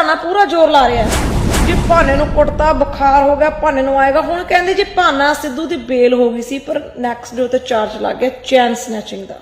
ਸਧਾਣਾ ਪੂਰਾ ਜ਼ੋਰ ਲਾ ਰਿਹਾ ਹੈ। ਜੀ ਭਾਨੇ ਨੂੰ ਕੁੱਟਤਾ ਬੁਖਾਰ ਹੋ ਗਿਆ ਭਾਨੇ ਨੂੰ ਆਏਗਾ। ਹੁਣ ਕਹਿੰਦੇ ਜੀ ਭਾਨਾ ਸਿੱਧੂ ਦੀ ਬੇਲ ਹੋ ਗਈ ਸੀ ਪਰ ਨੈਕਸਟ ਡੇ ਤੇ ਚਾਰਜ ਲੱਗ ਗਿਆ ਚੈਨ ਸਨੈਚਿੰਗ ਦਾ।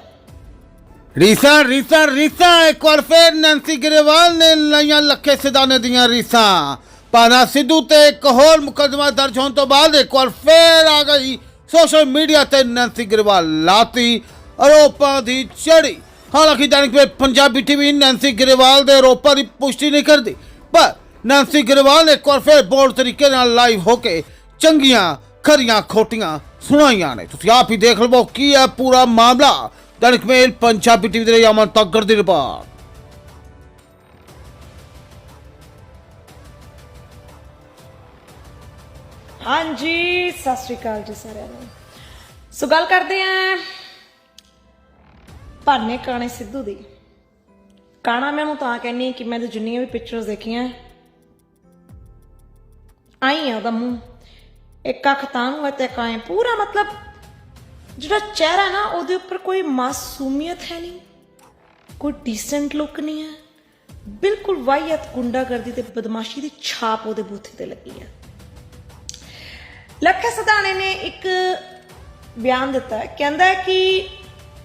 ਰੀਸਾ ਰੀਸਾ ਰੀਸਾ ਇੱਕ ਵਾਰ ਫੇਰ ਨੈਂਸੀ ਗਰੇਵਾਲ ਨੇ ਲਾਈਆਂ ਲੱਖੇ ਸਿਧਾਨੇ ਦੀਆਂ ਰੀਸਾਂ। ਪਾਨਾ ਸਿੱਧੂ ਤੇ ਇੱਕ ਹੋਰ ਮੁਕੱਦਮਾ ਦਰਜ ਹੋਣ ਤੋਂ ਬਾਅਦ ਇੱਕ ਵਾਰ ਫੇਰ ਆ ਗਈ। ਸੋਸ਼ਲ ਮੀਡੀਆ ਤੇ ਨੈਂਸੀ ਗਰੇਵਾਲ ਲਾਤੀ ਆਰੋਪਾਂ ਦੀ ਚੜੀ। ਹਾਲਾਂਕਿ ਦੈਨਿਕ ਪੰਜਾਬੀ ਟੀਵੀ ਨੈਂਸੀ ਗਰੇਵਾਲ ਦੇ ਆਰੋਪਾਂ ਦੀ ਪੁਸ਼ਟੀ ਨਹੀਂ ਕਰਦੀ। ਪਰ ਨੈਂਸੀ ਗਰੇਵਾਲ ਨੇ ਇੱਕ ਵਾਰ ਫੇਰ ਬੋਲਡ ਤਰੀਕੇ ਨਾਲ ਲਾਈਵ ਹੋ ਕੇ ਚੰਗੀਆਂ, ਖਰੀਆਂ, ਖੋਟੀਆਂ ਸੁਣਾਈਆਂ ਨੇ। ਤੁਸੀਂ ਆਪ ਹੀ ਦੇਖ ਲਵੋ ਕੀ ਹੈ ਪੂਰਾ ਮਾਮਲਾ। ਦੈਨਿਕ ਮੇਲ, ਪੰਜਾਬੀ ਟੀਵੀ ਦੇ ਲਈ ਅਮਨ ਤੱਕਰ ਦੀ ਰਿਪੋਰਟ। ਹਾਂਜੀ, ਸਤਿ ਸ਼੍ਰੀ ਅਕਾਲ ਜੀ ਸਾਰਿਆਂ ਨੂੰ। ਸੋ ਗੱਲ ਕਰਦੇ ਆਂ ਭਰਨੇ ਕਾਣੇ ਸਿੱਧੂ ਦੀ। ਕਾਣਾ ਮੈਂ ਉਹਨੂੰ ਤਾਂ ਕਹਿੰਨੀ ਕਿ ਮੈਂ ਤੇ ਜਿੰਨੀਆਂ ਵੀ ਪਿਕਚਰਸ ਦੇਖੀਆਂ, ਆਈ ਆ ਉਹਦਾ ਮੂੰਹ। ਇੱਕ ਅੱਖ ਤਾਂ ਨੂੰ ਹੈ ਤੇ ਇੱਕ ਪੂਰਾ ਮਤਲਬ ਜਿਹੜਾ ਚਿਹਰਾ ਨਾ, ਉਹਦੇ ਉੱਪਰ ਕੋਈ ਮਾਸੂਮੀਅਤ ਹੈ ਨਹੀਂ। ਕੋਈ ਡੀਸੈਂਟ ਲੁੱਕ ਨਹੀਂ ਹੈ। ਬਿਲਕੁਲ ਵਾਹੀਅਤ ਗੁੰਡਾਗਰਦੀ ਤੇ ਬਦਮਾਸ਼ੀ ਦੀ ਛਾਪ ਉਹਦੇ ਬੂਥੇ ਤੇ ਲੱਗੀ ਹੈ ਲੱਖਾ ਸਦਾਣੇ ਨੇ ਇੱਕ ਬਿਆਨ ਦਿੱਤਾ ਕਹਿੰਦਾ ਕਿ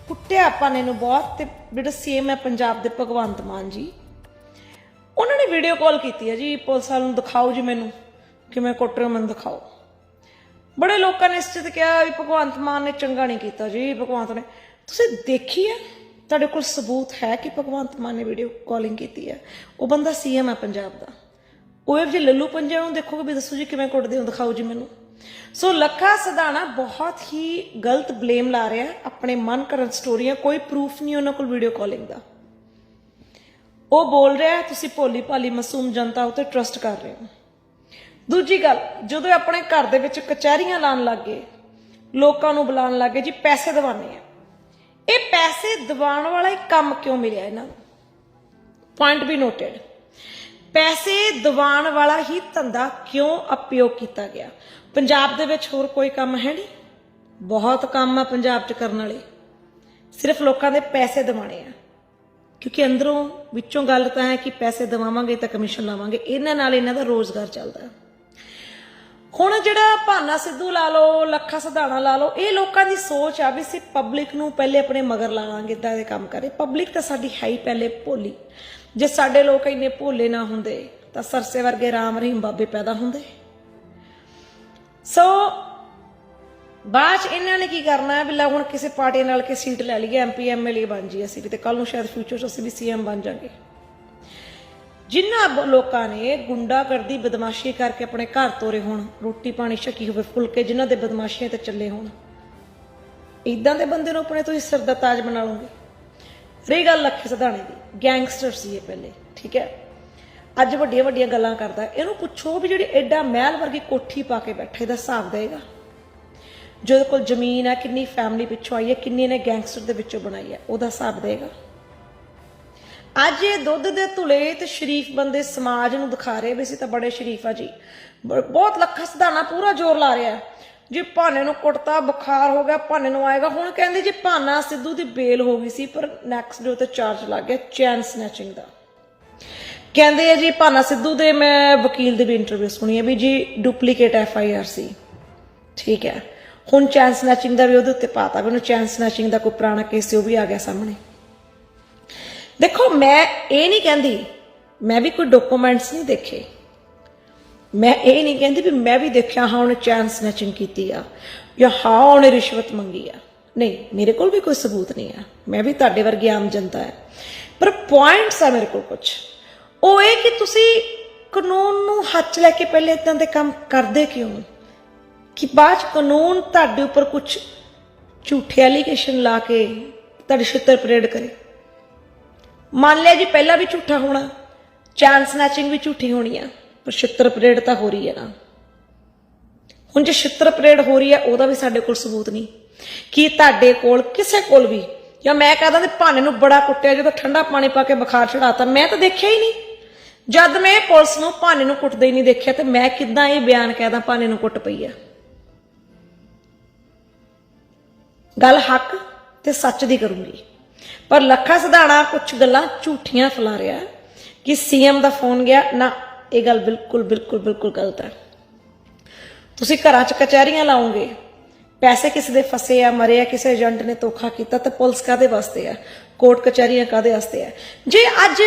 ਕੁੱਟਿਆ ਨੇ ਇਹਨੂੰ ਬਹੁਤ ਤੇ ਜਿਹੜਾ ਸੀਐਮ ਹੈ ਪੰਜਾਬ ਦੇ ਭਗਵੰਤ ਮਾਨ ਜੀ। ਉਹਨਾਂ ਨੇ ਵੀਡੀਓ ਕਾਲ ਕੀਤੀ ਹੈ ਜੀ, ਪੁਲਿਸ ਵਾਲ ਨੂੰ ਦਿਖਾਓ ਜੀ ਮੈਨੂੰ ਕਿਵੇਂ ਕੁੱਟ ਰਹੇ ਹੋ ਮੈਨੂੰ ਦਿਖਾਓ। ਬੜੇ ਲੋਕਾਂ ਨੇ ਇਸ ਤੇ ਕਿਹਾ ਵੀ ਭਗਵੰਤ ਮਾਨ ਨੇ ਚੰਗਾ ਨਹੀਂ ਕੀਤਾ ਜੀ, ਭਗਵੰਤ ਨੇ। ਤੁਸੀਂ ਦੇਖੀ ਹੈ? ਤੁਹਾਡੇ ਕੋਲ ਸਬੂਤ ਹੈ ਕਿ ਭਗਵੰਤ ਮਾਨ ਨੇ ਵੀਡੀਓ ਕਾਲਿੰਗ ਕੀਤੀ ਹੈ? ਉਹ ਬੰਦਾ ਸੀਐਮ ਹੈ ਪੰਜਾਬ ਦਾ। ਉਹ ਇਹ ਜੇ ਲੱਲੂ ਪੰਜਾ ਨੂੰ ਦੇਖੋਗੇ ਵੀ ਦੱਸੋ ਜੀ ਕਿਵੇਂ ਕੁੱਟਦੇ ਹੋ, ਦਿਖਾਓ ਜੀ ਮੈਨੂੰ। ਸੋ ਲੱਖਾ ਸਦਾਣਾ ਬਹੁਤ ਹੀ ਗਲਤ ਬਲੇਮ ਲਾ ਰਿਹਾ ਹੈ ਆਪਣੇ ਮਨ ਕਰਨ ਸਟੋਰੀਆਂ ਕੋਈ ਪ੍ਰੂਫ ਨਹੀਂ ਉਹਨਾਂ ਕੋਲ ਵੀਡੀਓ ਕਾਲਿੰਗ ਦਾ ਉਹ ਬੋਲ ਰਿਹਾ ਤੁਸੀਂ ਭੋਲੀ ਭਾਲੀ ਮਾਸੂਮ ਜਨਤਾ ਉੱਤੇ ਟਰਸਟ ਕਰ ਰਹੇ ਹੋ ਦੂਜੀ ਗੱਲ ਜਦੋਂ ਆਪਣੇ ਘਰ ਦੇ ਵਿੱਚ ਕਚਹਿਰੀਆਂ ਲਾਣ ਲੱਗੇ ਲੋਕਾਂ ਨੂੰ ਬੁਲਾਉਣ ਲੱਗੇ ਜੀ ਪੈਸੇ ਦਿਵਾਣੇ ਆ ਇਹ ਪੈਸੇ ਦਿਵਾਉਣ ਵਾਲਾ ਹੀ ਕੰਮ ਕਿਉਂ ਮਿਲਿਆ ਇਹਨਾਂ ਨੂੰ ਪੁਆਇੰਟ ਵੀ ਨੋਟਡ ਪੈਸੇ ਦਿਵਾਉਣ ਵਾਲਾ ਹੀ ਧੰਦਾ ਕਿਉਂ ਅਪਯੋਗ ਕੀਤਾ ਗਿਆ ਪੰਜਾਬ ਦੇ ਵਿੱਚ ਹੋਰ ਕੋਈ ਕੰਮ ਹੈ ਨਹੀਂ? ਬਹੁਤ ਕੰਮ ਆ ਪੰਜਾਬ 'ਚ ਕਰਨ ਵਾਲੇ। ਸਿਰਫ ਲੋਕਾਂ ਦੇ ਪੈਸੇ ਦਿਵਾਣੇ ਆ। ਕਿਉਂਕਿ ਅੰਦਰੋਂ ਵਿੱਚੋਂ ਗੱਲ ਤਾਂ ਹੈ ਕਿ ਪੈਸੇ ਦਿਵਾਵਾਂਗੇ ਤਾਂ ਕਮਿਸ਼ਨ ਲਾਵਾਂਗੇ। ਇਹਨਾਂ ਨਾਲ ਇਹਨਾਂ ਦਾ ਰੋਜ਼ਗਾਰ ਚੱਲਦਾ। ਹੁਣ ਜਿਹੜਾ ਭਾਨਾ ਸਿੱਧੂ ਲਾ ਲਓ, ਲੱਖਾ ਸਧਾਣਾ ਲਾ ਲਓ, ਇਹ ਲੋਕਾਂ ਦੀ ਸੋਚ ਆ ਵੀ ਸੀ ਪਬਲਿਕ ਨੂੰ ਪਹਿਲੇ ਆਪਣੇ ਮਗਰ ਲਾਵਾਂਗੇ ਇਦਾਂ ਦੇ ਕੰਮ ਕਰੇ। ਪਬਲਿਕ ਤਾਂ ਸਾਡੀ ਹੈ ਹੀ ਪਹਿਲੇ ਭੋਲੀ। ਜੇ ਸਾਡੇ ਲੋਕ ਇੰਨੇ ਭੋਲੇ ਨਾ ਹੁੰਦੇ, ਤਾਂ ਸਰਸੇ ਵਰਗੇ ਰਾਮ ਰਹੀਮ ਬਾਬੇ ਪੈਦਾ ਹੁੰਦੇ। ਸੋ ਬਾਅਦ 'ਚ ਇਹਨਾਂ ਨੇ ਕੀ ਕਰਨਾ ਹੈ ਵੀ ਲੈ ਹੁਣ ਕਿਸੇ ਪਾਰਟੀ ਨਾਲ ਕੇ ਸੀਟ ਲੈ ਲਈਏ ਐਮਪੀ ਐਮਐਲਏ ਬਣ ਜੀ ਅਸੀਂ ਵੀ ਤੇ ਕੱਲ ਨੂੰ ਸ਼ਾਇਦ ਫਿਊਚਰ 'ਚ ਅਸੀਂ ਵੀ ਸੀਐਮ ਬਣ ਜਾਾਂਗੇ। ਜਿਨ੍ਹਾਂ ਬ- ਲੋਕਾਂ ਨੇ ਗੁੰਡਾਗਰਦੀ, ਬਦਮਾਸ਼ੀ ਕਰਕੇ ਆਪਣੇ ਘਰ ਤੋਰੇ ਹੋਣ, ਰੋਟੀ ਪਾਣੀ ਛਕੀ ਹੋਵੇ, ਫੁਲਕੇ, ਜਿਨ੍ਹਾਂ ਦੇ ਬਦਮਾਸ਼ੀਆਂ ਤੇ ਚੱਲੇ ਹੋਣ ਇਦਾਂ ਦੇ ਬੰਦੇ ਨੂੰ ਆਪਣੇ ਤੁਸੀਂ ਸਿਰ ਦਾ ਤਾਜ ਬਣਾ ਲਓਗੇ। ਰਹੀ ਗੱਲ ਲੱਖੇ ਸਧਾਣੇ ਦੀ, ਗੈਂਗਸਟਰ ਸੀ ਇਹ ਪਹਿਲੇ, ਠੀਕ ਹੈ? ਅੱਜ ਵੱਡੀਆਂ ਵੱਡੀਆਂ ਗੱਲਾਂ ਕਰਦਾ। ਇਹਨੂੰ ਪੁੱਛੋ ਵੀ ਜਿਹੜੀ ਐਡਾ ਮਹਿਲ ਵਰਗੀ ਕੋਠੀ ਪਾ ਕੇ ਬੈਠੇ ਦਾ ਹਿਸਾਬ ਦੇਗਾ ਜਿਹਦੇ ਕੋਲ ਜ਼ਮੀਨ ਹੈ, ਕਿੰਨੀ ਫੈਮਿਲੀ ਪਿੱਛੋਂ ਆਈ ਹੈ, ਕਿੰਨੀ ਨੇ ਗੈਂਗਸਟਰ ਦੇ ਵਿੱਚੋਂ ਬਣਾਈ ਹੈ, ਉਹਦਾ ਹਿਸਾਬ ਦੇਗਾ ਅੱਜ ਇਹ ਦੁੱਧ ਦੇ ਧੁਲੇ ਤੇ ਸ਼ਰੀਫ ਬੰਦੇ ਸਮਾਜ ਨੂੰ ਦਿਖਾ ਰਹੇ ਵੀ ਸੀ ਤਾਂ ਬੜੇ ਸ਼ਰੀਫ ਆ ਜੀ। ਬ- ਬਹੁਤ ਲੱਖਾਂ ਸਧਾਣਾ ਪੂਰਾ ਜ਼ੋਰ ਲਾ ਰਿਹਾ। ਜੇ ਭਾਨੇ ਨੂੰ ਕੁੱਟਤਾ, ਬੁਖਾਰ ਹੋ ਗਿਆ, ਭਾਨੇ ਨੂੰ ਆਏਗਾ, ਹੁਣ ਕਹਿੰਦੇ ਜੇ ਭਾਨਾ ਸਿੱਧੂ ਦੀ ਬੇਲ ਹੋ ਗਈ ਸੀ, ਪਰ ਨੈਕਸਟ ਡੇ ਤੇ ਚਾਰਜ ਲੱਗ ਗਿਆ, ਚੈਨ ਸਨੈਚਿੰਗ ਦਾ। ਕਹਿੰਦੇ ਆ ਜੀ, ਭਾਨਾ ਸਿੱਧੂ ਦੇ ਮੈਂ ਵਕੀਲ ਦੀ ਵੀ ਇੰਟਰਵਿਊ ਸੁਣੀ ਹੈ ਵੀ ਜੀ ਡੁਪਲੀਕੇਟ ਐਫ ਆਈ ਆਰ ਸੀ। ਠੀਕ ਹੈ। ਹੁਣ ਚੈਨ ਸਨੈਚਿੰਗ ਦਾ ਵੀ ਉਹਦੇ ਉੱਤੇ ਪਾਤਾ ਵੀ ਉਹਨੂੰ ਚੈਨ ਸਨੈਚਿੰਗ ਦਾ ਕੋਈ ਪੁਰਾਣਾ ਕੇਸ ਸੀ, ਉਹ ਵੀ ਆ ਗਿਆ ਸਾਹਮਣੇ। ਦੇਖੋ, ਮੈਂ ਇਹ ਨਹੀਂ ਕਹਿੰਦੀ, ਮੈਂ ਵੀ ਕੋਈ ਡਾਕੂਮੈਂਟਸ ਨਹੀਂ ਦੇਖੇ। ਮੈਂ ਇਹ ਨਹੀਂ ਕਹਿੰਦੀ ਵੀ ਮੈਂ ਵੀ ਦੇਖਿਆ, ਹਾਂ, ਉਹਨੇ ਚੈਨ ਸਨੈਚਿੰਗ ਕੀਤੀ ਆ, ਜਾਂ ਹਾਂ, ਉਹਨੇ ਰਿਸ਼ਵਤ ਮੰਗੀ ਆ। ਨਹੀਂ, ਮੇਰੇ ਕੋਲ ਵੀ ਕੋਈ ਸਬੂਤ ਨਹੀਂ ਆ। ਮੈਂ ਵੀ ਤੁਹਾਡੇ ਵਰਗੀ ਆਮ ਜਨਤਾ ਹੈ ਪਰ ਪੁਆਇੰਟਸ ਆ ਮੇਰੇ ਕੋਲ ਕੁਝ ਉਹ ਇਹ ਕਿ ਤੁਸੀਂ ਕਾਨੂੰਨ ਨੂੰ ਹੱਥ ਲੈ ਕੇ ਪਹਿਲੇ ਇਦਾਂ ਦੇ ਕੰਮ ਕਰਦੇ ਕਿਉਂ? ਕਿ ਬਾਅਦ 'ਚ ਕਾਨੂੰਨ ਤੁਹਾਡੇ ਉੱਪਰ ਕੁਝ ਝੂਠੇ ਐਲੀਗੇਸ਼ਨ ਲਾ ਕੇ ਤੁਹਾਡੀ ਛਿੱਤਰ ਪਰੇਡ ਕਰੇ। ਮੰਨ ਲਿਆ ਜੀ ਪਹਿਲਾਂ ਵੀ ਝੂਠਾ ਹੋਣਾ ਚਾਂਸ ਸਨੈਚਿੰਗ ਵੀ ਝੂਠੀ ਹੋਣੀ ਆ, ਪਰ ਛਿੱਤਰ ਪਰੇਡ ਤਾਂ ਹੋ ਰਹੀ ਹੈ ਨਾ। ਹੁਣ ਜੇ ਛਿੱਤਰ ਪਰੇਡ ਹੋ ਰਹੀ ਹੈ, ਉਹਦਾ ਵੀ ਸਾਡੇ ਕੋਲ ਸਬੂਤ ਨਹੀਂ। ਕੀ ਤੁਹਾਡੇ ਕੋਲ ਕਿਸੇ ਕੋਲ ਵੀ, ਜਾਂ ਮੈਂ ਕਹਦਾ ਤੇ ਭਾਨੇ ਨੂੰ ਬੜਾ ਕੁੱਟਿਆ, ਜਦੋਂ ਠੰਡਾ ਪਾਣੀ ਪਾ ਕੇ ਬੁਖਾਰ ਚੜਾਤਾ ਮੈਂ ਤਾਂ ਦੇਖਿਆ ਹੀ ਨਹੀਂ। ਜਦ ਮੈਂ ਪੁਲਿਸ ਨੂੰ ਭਾਨੇ ਨੂੰ ਕੁੱਟਦੇ ਹੀ ਨਹੀਂ ਦੇਖਿਆ ਤੇ ਮੈਂ ਕਿੱਦਾਂ ਇਹ ਬਿਆਨ ਕਹਿਦਾ ਭਾਨੇ ਨੂੰ ਕੁੱਟ ਪਈ ਆ? ਗੱਲ ਹੱਕ ਤੇ ਸੱਚ ਦੀ ਕਰੂੰਗੀ। ਪਰ ਲੱਖਾ ਸਧਾਣਾ ਕੁਝ ਗੱਲਾਂ ਝੂਠੀਆਂ ਫੈਲਾ ਰਿਹਾ ਹੈ ਕਿ ਸੀਐਮ ਦਾ ਫੋਨ ਗਿਆ। ਨਾ, ਇਹ ਗੱਲ ਬਿਲਕੁਲ ਬਿਲਕੁਲ ਬਿਲਕੁਲ ਗਲਤ ਹੈ। ਤੁਸੀਂ ਘਰਾਂ 'ਚ ਕਚਹਿਰੀਆਂ ਲਾਓਗੇ। ਪੈਸੇ ਕਿਸੇ ਦੇ ਫਸੇ ਆ, ਮਰੇ ਆ, ਕਿਸੇ ਏਜੰਟ ਨੇ ਧੋਖਾ ਕੀਤਾ ਤਾਂ ਪੁਲਿਸ ਕਾਦੇ ਵਾਸਤੇ ਆ? ਕੋਰਟ ਕਚਹਿਰੀਆਂ ਕਾਦੇ ਵਾਸਤੇ ਆ? ਜੇ ਅੱਜ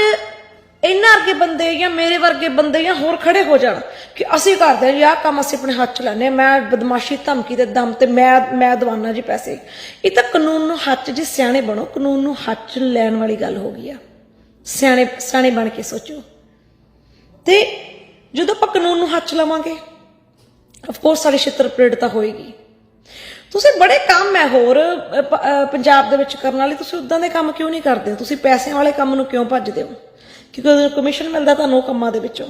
ਇਹਨਾਂ ਵਰਗੇ ਬੰਦੇ ਜਾਂ ਮੇਰੇ ਵਰਗੇ ਬੰਦੇ ਜਾਂ ਹੋਰ ਖੜੇ ਹੋ ਜਾਣ ਕਿ ਅਸੀਂ ਕਰਦੇ ਹਾਂ ਜੀ ਆਹ ਕੰਮ ਅਸੀਂ ਆਪਣੇ ਹੱਥ ਚ ਲੈਨੇ ਹਾਂ, ਮੈਂ ਬਦਮਾਸ਼ੀ ਧਮਕੀ ਦੇ ਦਮ ਤੇ ਮੈਂ ਮੈਂ ਦਵਾਨਾ ਜੀ ਪੈਸੇ। ਇਹ ਤਾਂ ਕਾਨੂੰਨ ਨੂੰ ਹੱਥ 'ਚ ਜੇ ਸਿਆਣੇ ਬਣੋ ਕਾਨੂੰਨ ਨੂੰ ਹੱਥ 'ਚ ਲੈਣ ਵਾਲੀ ਗੱਲ ਹੋ ਗਈ ਆ। ਸਿਆਣੇ ਸਿਆਣੇ ਬਣ ਕੇ ਸੋਚੋ। ਤੇ ਜਦੋਂ ਆਪਾਂ ਕਾਨੂੰਨ ਨੂੰ ਹੱਥ 'ਚ ਲਵਾਂਗੇ ਆਫ ਕੋਰਸ ਸਾਡੀ ਛਿੱਤਰ ਪ੍ਰੇਡਤਾ ਹੋਏਗੀ। ਤੁਸੀਂ ਬੜੇ ਕੰਮ ਹੈ ਹੋਰ ਪੰਜਾਬ ਦੇ ਵਿੱਚ ਕਰਨ ਵਾਲੇ। ਤੁਸੀਂ ਉਦਾਂ ਦੇ ਕੰਮ ਕਿਉਂ ਨਹੀਂ ਕਰਦੇ? ਤੁਸੀਂ ਪੈਸਿਆਂ ਵਾਲੇ ਕੰਮ ਨੂੰ ਕਿਉਂ ਭੱਜਦੇ ਹੋ? ਕਿਉਂਕਿ ਉਹਨੂੰ ਕਮਿਸ਼ਨ ਮਿਲਦਾ ਤੁਹਾਨੂੰ ਕੰਮਾਂ ਦੇ ਵਿੱਚੋਂ।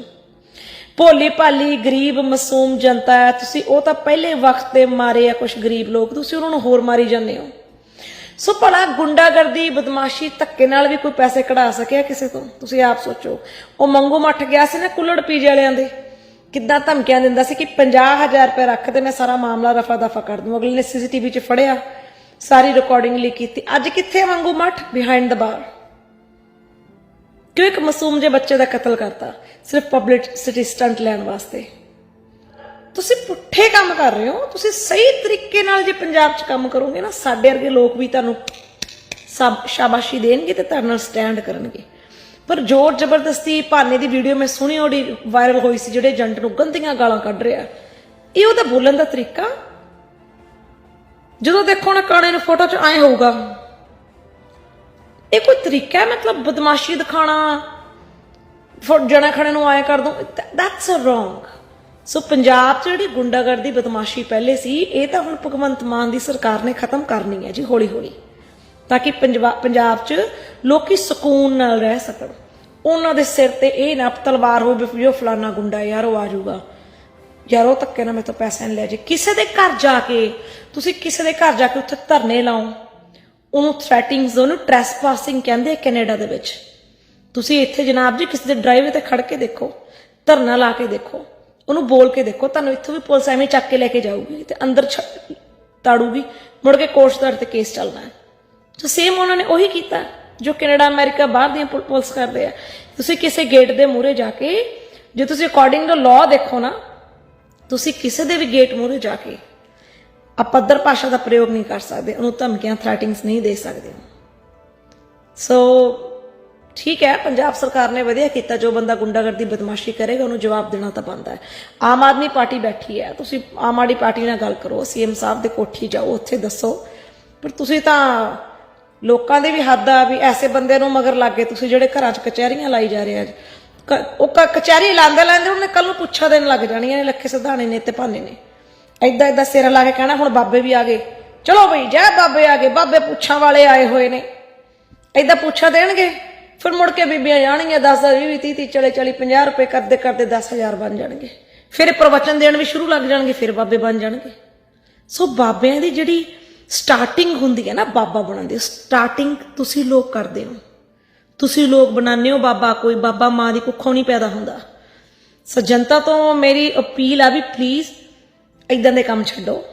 ਭੋਲੀ ਭਾਲੀ ਗਰੀਬ, ਮਾਸੂਮ ਜਨਤਾ ਹੈ ਤੁਸੀਂ ਉਹ ਤਾਂ ਪਹਿਲੇ ਵਕਤ ਤੇ ਮਾਰੇ ਆ ਕੁਝ ਗਰੀਬ ਲੋਕ, ਤੁਸੀਂ ਉਹਨਾਂ ਨੂੰ ਹੋਰ ਮਾਰੀ ਜਾਂਦੇ ਹੋ। ਸੋ ਭਲਾ ਗੁੰਡਾਗਰਦੀ, ਬਦਮਾਸ਼ੀ, ਧੱਕੇ ਨਾਲ ਵੀ ਕੋਈ ਪੈਸੇ ਕਢਾ ਸਕਿਆ ਕਿਸੇ ਤੋਂ? ਤੁਸੀਂ ਆਪ ਸੋਚੋ। ਉਹ ਮੰਗੂ ਮੱਠ ਗਿਆ ਸੀ ਨਾ ਕੁੱਲੜ ਪੀਜੇ ਵਾਲਿਆਂ ਦੇ। ਕਿੱਦਾਂ ਧਮਕੀਆਂ ਦਿੰਦਾ ਸੀ ਕਿ 50000 ਰੁਪਏ ਰੱਖ ਤੇ ਮੈਂ ਸਾਰਾ ਮਾਮਲਾ ਰਫਾ ਦਫਾ ਕਰ ਦੂੰ। ਅਗਲੇ ਨੇ ਸੀਸੀਟੀਵੀ 'ਚ ਫੜਿਆ, ਸਾਰੀ ਰਿਕਾਰਡਿੰਗ ਲਈ ਕੀਤੀ। ਅੱਜ ਕਿੱਥੇ ਆ ਮੰਗੂ ਮੱਠ? ਬਿਹਾਈਂਡ ਦ ਬਾਰ ਕਿਉਂ ਇੱਕ ਮਾਸੂਮ ਜੇ ਬੱਚੇ ਦਾ ਕਤਲ ਕਰਤਾ? ਸਿਰਫ ਪਬਲਿਸਿਟੀ ਸਟੰਟ ਲੈਣ ਵਾਸਤੇ। ਤੁਸੀਂ ਪੁੱਠੇ ਕੰਮ ਕਰ ਰਹੇ ਹੋ। ਤੁਸੀਂ ਸਹੀ ਤਰੀਕੇ ਨਾਲ ਜੇ ਪੰਜਾਬ 'ਚ ਕੰਮ ਕਰੋਗੇ ਨਾ, ਸਾਡੇ ਵਰਗੇ ਲੋਕ ਵੀ ਤੁਹਾਨੂੰ ਸ਼ਾਬਾਸ਼ੀ ਦੇਣਗੇ ਤੇ ਤੁਹਾਡੇ ਨਾਲ ਸਟੈਂਡ ਕਰਨਗੇ। ਪਰ ਜ਼ੋਰ ਜ਼ਬਰਦਸਤੀ ਭਾਨੇ ਦੀ ਵੀਡੀਓ ਮੈਂ ਸੁਣੀ, ਉਹਦੀ ਵਾਇਰਲ ਹੋਈ ਸੀ, ਜਿਹੜੇ ਏਜੰਟ ਨੂੰ ਗੰਦੀਆਂ ਗਾਲਾਂ ਕੱਢ ਰਿਹਾ। ਇਹ ਉਹਦਾ ਬੋਲਣ ਦਾ ਤਰੀਕਾ? ਜਦੋਂ ਦੇਖੋ ਨਾ ਕਾਣੇ ਨੂੰ ਫੋਟੋ 'ਚ ਆਏ ਹੋਊਗਾ। ਇਹ ਕੋਈ ਤਰੀਕਾ ਹੈ? ਮਤਲਬ ਬਦਮਾਸ਼ੀ ਦਿਖਾਣਾ ਫੋਟ ਜਣਾ ਖਣੇ ਨੂੰ ਆਇਆ ਕਰ ਦੋ? ਦੈਟਸ ਰੋਂਗ ਸੋ ਪੰਜਾਬ 'ਚ ਜਿਹੜੀ ਗੁੰਡਾਗਰਦੀ, ਬਦਮਾਸ਼ੀ ਪਹਿਲੇ ਸੀ, ਇਹ ਤਾਂ ਹੁਣ ਭਗਵੰਤ ਮਾਨ ਦੀ ਸਰਕਾਰ ਨੇ ਖਤਮ ਕਰਨੀ ਹੈ ਜੀ ਹੌਲੀ ਹੌਲੀ ਤਾਂ ਕਿ ਪੰਜਾਬ 'ਚ ਲੋਕੀ ਸਕੂਨ ਨਾਲ ਰਹਿ ਸਕਣ। ਉਹਨਾਂ ਦੇ ਸਿਰ ਤੇ ਇਹ ਨਾ, ਤਲਵਾਰ ਹੋਵੇ ਜੋ ਉਹ ਫਲਾਨਾ ਗੁੰਡਾ ਯਾਰ, ਉਹ ਆ ਜਾਊਗਾ। ਯਾਰ, ਉਹ ਧੱਕੇ ਨਾ ਮੇਰੇ ਤੋਂ ਪੈਸੇ ਨਹੀਂ ਲੈ ਜੇ। ਕਿਸੇ ਦੇ ਘਰ ਜਾ ਕੇ, ਤੁਸੀਂ ਕਿਸੇ ਦੇ ਘਰ ਜਾ ਕੇ ਉੱਥੇ ਧਰਨੇ ਲਾਓ। ਉਹਨੂੰ ਥ੍ਰੈਟਿੰਗਸ ਉਹਨੂੰ ਟ੍ਰੈਸਪਾਸਿੰਗ ਕਹਿੰਦੇ ਆ ਕੈਨੇਡਾ ਦੇ ਵਿੱਚ। ਤੁਸੀਂ ਇੱਥੇ ਜਨਾਬ ਜੀ ਕਿਸੇ ਦੇ ਡਰਾਈਵੇ ਤੇ ਖੜ ਕੇ ਦੇਖੋ, ਧਰਨਾ ਲਾ ਕੇ ਦੇਖੋ, ਉਹਨੂੰ ਬੋਲ ਕੇ ਦੇਖੋ, ਤੁਹਾਨੂੰ ਇੱਥੋਂ ਵੀ ਪੁਲਿਸ ਐਵੇਂ ਚੱਕ ਕੇ ਲੈ ਕੇ ਜਾਊਗੀ ਤੇ ਅੰਦਰ ਤਾੜੂਗੀ, ਮੁੜ ਕੇ ਕੋਰਟ ਤੁਹਾਡੇ ਤੇ ਕੇਸ ਚੱਲਣਾ ਹੈ। ਸੋ ਸੇਮ ਉਹਨਾਂ ਨੇ ਉਹੀ ਕੀਤਾ, ਜੋ ਕੈਨੇਡਾ, ਅਮਰੀਕਾ ਬਾਹਰ ਦੀਆਂ ਪੁਲ- ਪੁਲਿਸ ਕਰਦੇ ਆ। ਤੁਸੀਂ ਕਿਸੇ ਗੇਟ ਦੇ ਮੂਹਰੇ ਜਾ ਕੇ, ਜੇ ਤੁਸੀਂ ਅਕੋਰਡਿੰਗ ਟੂ ਲਾਅ ਦੇਖੋ ਨਾ, ਤੁਸੀਂ ਕਿਸੇ ਦੇ ਵੀ ਗੇਟ ਮੂਹਰੇ ਜਾ ਕੇ ਅਪੱਧਰ ਭਾਸ਼ਾ ਦਾ ਪ੍ਰਯੋਗ ਨਹੀਂ ਕਰ ਸਕਦੇ, ਉਹਨੂੰ ਧਮਕੀਆਂ ਥ੍ਰੈਟਿੰਗਸ ਨਹੀਂ ਦੇ ਸਕਦੇ। ਸੋ ਠੀਕ ਹੈ, ਪੰਜਾਬ ਸਰਕਾਰ ਨੇ ਵਧੀਆ ਕੀਤਾ, ਜੋ ਬੰਦਾ ਗੁੰਡਾਗਰਦੀ, ਬਦਮਾਸ਼ੀ ਕਰੇਗਾ, ਉਹਨੂੰ ਜਵਾਬ ਦੇਣਾ ਤਾਂ ਬਣਦਾ ਹੈ। ਆਮ ਆਦਮੀ ਪਾਰਟੀ ਬੈਠੀ ਹੈ, ਤੁਸੀਂ ਆਮ ਆਦਮੀ ਪਾਰਟੀ ਨਾਲ ਗੱਲ ਕਰੋ, ਸੀਐਮ ਸਾਹਿਬ ਦੇ ਕੋਠੀ ਜਾਓ, ਉੱਥੇ ਦੱਸੋ। ਪਰ ਤੁਸੀਂ ਤਾਂ ਲੋਕਾਂ ਦੇ ਵੀ ਹੱਦ ਆ ਵੀ ਐਸੇ ਬੰਦੇ ਨੂੰ ਮਗਰ ਲੱਗ ਗਏ, ਤੁਸੀਂ ਜਿਹੜੇ ਘਰਾਂ 'ਚ ਕਚਹਿਰੀਆਂ ਲਾਈ ਜਾ ਰਹੇ ਆ। ਕ- ਉਹ ਕਚਹਿਰੀ ਲਾਉਂਦੇ ਲਾਉਂਦੇ ਉਹਨੇ ਕੱਲ ਨੂੰ ਪੁੱਛਾ ਦੇਣ ਲੱਗ ਜਾਣੀਆਂ ਨੇ, ਲੱਖੇ ਸਿਧਾਣੇ ਨੇ ਤੇ ਭਾਨੇ ਨੇ। ਐਦਾਂ ਐਦਾਂ ਸਿਰ ਲਾ ਕੇ ਕਹਿਣਾ, ਹੁਣ ਬਾਬੇ ਵੀ ਆ ਗਏ। ਚਲੋ ਬਈ, ਜੈ ਬਾਬੇ ਆ ਗਏ, ਬਾਬੇ ਪੁੱਛਾਂ ਵਾਲੇ ਆਏ ਹੋਏ ਨੇ। ਐਦਾਂ ਪੁੱਛਾਂ ਦੇਣਗੇ, ਫਿਰ ਮੁੜ ਕੇ ਬੀਬੀਆਂ ਜਾਣਗੀਆਂ 10 20 20 30 30 40 40 50 ਰੁਪਏ ਕਰਦੇ ਕਰਦੇ 10000 ਬਣ ਜਾਣਗੇ। ਫਿਰ ਪ੍ਰਵਚਨ ਦੇਣ ਵੀ ਸ਼ੁਰੂ ਲੱਗ ਜਾਣਗੇ, ਫਿਰ ਬਾਬੇ ਬਣ ਜਾਣਗੇ। ਸੋ ਬਾਬਿਆਂ ਦੀ ਜਿਹੜੀ ਸਟਾਰਟਿੰਗ ਹੁੰਦੀ ਹੈ ਨਾ, ਬਾਬਾ ਬਣਨ ਦੀ ਸਟਾਰਟਿੰਗ ਤੁਸੀਂ ਲੋਕ ਕਰਦੇ ਹੋ। ਤੁਸੀਂ ਲੋਕ ਬਣਾਉਂਦੇ ਹੋ ਬਾਬਾ, ਕੋਈ ਬਾਬਾ ਮਾਂ ਦੀ ਕੁੱਖੋਂ ਨਹੀਂ ਪੈਦਾ ਹੁੰਦਾ। ਸੋ ਜਨਤਾ ਤੋਂ ਮੇਰੀ ਅਪੀਲ ਆ ਵੀ ਪਲੀਜ਼ ਇਦਾਂ ਦੇ ਕੰਮ ਛੱਡੋ।